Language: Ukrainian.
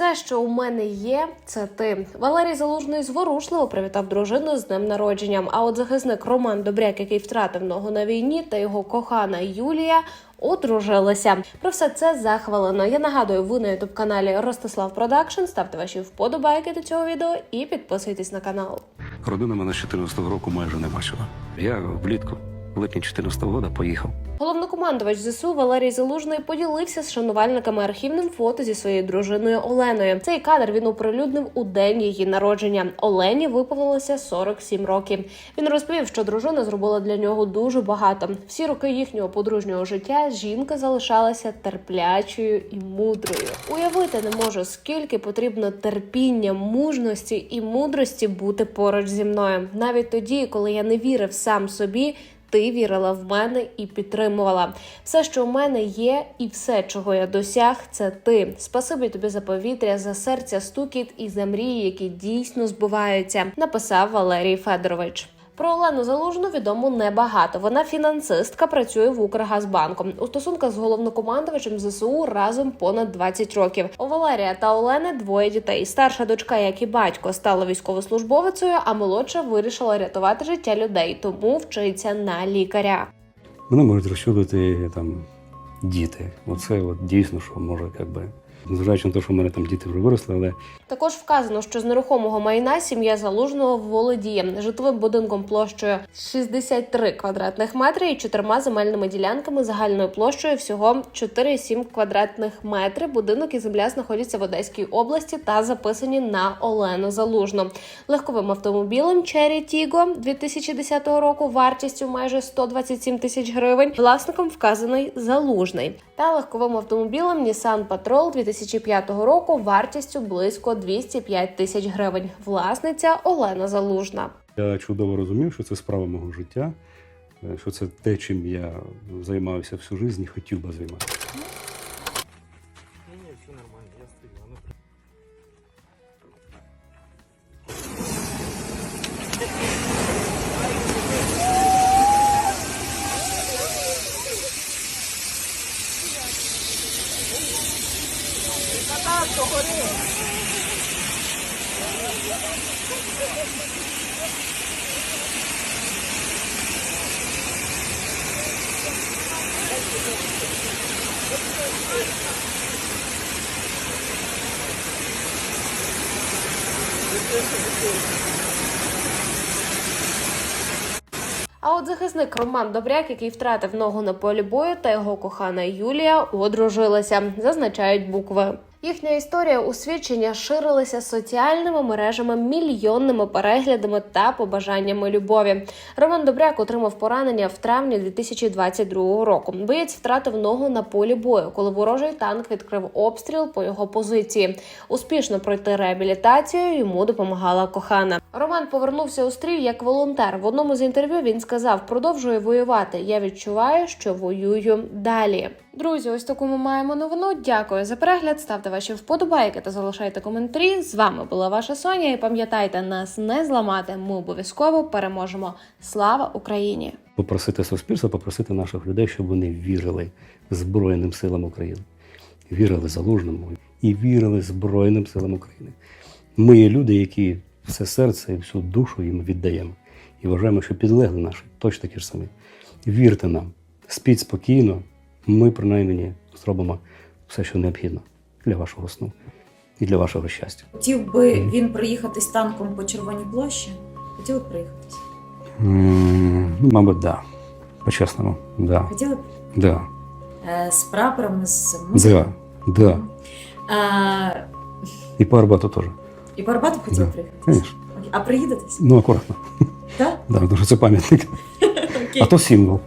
Все, що у мене є, це ти. Валерій Залужний зворушливо привітав дружину з днем народженням. А от захисник Роман Добряк, який втратив ногу на війні, та його кохана Юлія. Одружилися про все це за хвилину. Я нагадую, ви на ютуб каналі Ростислав Продакшн. Ставте ваші вподобайки до цього відео і підписуйтесь на канал. Родина мене з 14-го року майже не бачила. Я влітку, липні 14-го року поїхав. Головнокомандувач ЗСУ Валерій Залужний поділився з шанувальниками архівним фото зі своєю дружиною Оленою. Цей кадр він оприлюднив у день її народження. Олені виповнилося 47 років. Він розповів, що дружина зробила для нього дуже багато. Всі роки їхнього подружнього життя жінка залишалася терплячою і мудрою. Уявити не можу, скільки потрібно терпіння, мужності і мудрості бути поруч зі мною, навіть тоді, коли я не вірив сам собі. Ти вірила в мене і підтримувала. Все, що в мене є, і все, чого я досяг, це ти. Спасибі тобі за повітря, за серця стукіт і за мрії, які дійсно збуваються. Написав Валерій Федорович. Про Олену Залужну відомо небагато. Вона фінансистка, працює в Укргазбанку. У стосунках з головнокомандувачем ЗСУ разом понад 20 років. У Валерія та Олени двоє дітей. Старша дочка, як і батько, стала військовослужбовицею, а молодша вирішила рятувати життя людей, тому вчиться на лікаря. Мене можуть розчудити там діти. Оце от дійсно, що може, як би, незважаючи на те, що в мене там діти вже виросли, але Також вказано, що з нерухомого майна сім'я залужного володіє житловим будинком площею 63 квадратних метри і чотирма земельними ділянками загальною площею всього 4,7 квадратних метри. Будинок і земля знаходяться в Одеській області та записані на Олену Залужну. Легковим автомобілем Cherry Tiggo 2010 року вартістю майже 127 тисяч гривень. Власником вказаний залужний та легковим автомобілем Nissan Patrol 2005 року вартістю близько 205 тисяч гривень. Власниця Олена Залужна. я чудово розумів, що це справа мого життя, е, що це те, чим я займаюся всю життя і хотів би займатися. Ні, ні, все нормально, я стою. Оно при- А от захисник Роман Добряк, який втратив ногу на полі бою, та його кохана Юлія одружилися, зазначають букви. Їхня історія у свідчення ширилася соціальними мережами, мільйонними переглядами та побажаннями любові. Роман Добряк отримав поранення в травні 2022 року. Боєць втратив ногу на полі бою, коли ворожий танк відкрив обстріл по його позиції. Успішно пройти реабілітацію йому допомагала кохана. Роман повернувся у стрій як волонтер. В одному з інтерв'ю він сказав: продовжую воювати. Я відчуваю, що воюю далі. Друзі, ось таку ми маємо новину. Дякую за перегляд. Ставте ваші вподобайки та залишайте коментарі. З вами була ваша Соня. І пам'ятайте, нас не зламати. Ми обов'язково переможемо. Слава Україні! Попросити суспільство, попросити наших людей, щоб вони вірили Збройним силам України, вірили залужному і вірили Збройним силам України. Ми є люди, які все серце і всю душу їм віддаємо. І вважаємо, що підлегли наші точно такі ж самі. Вірте нам, спіть спокійно. Ми принаймні зробимо все, що необхідно для вашого сну і для вашого щастя. Хотів би він проїхатись танком по Червоній площі? Хотіли б проїхатись? М, Ну, мабуть, да. По-чесному, да. Хотіли б Да. е, з прапором, з музикою? Да. Да. Е, І по Арбату теж. і по Арбату хотіли Да. приїхатись? Звісно. А приїдетесь? Ну, акуратно. Так? Да, тому що це пам'ятник. Окей. А то символ.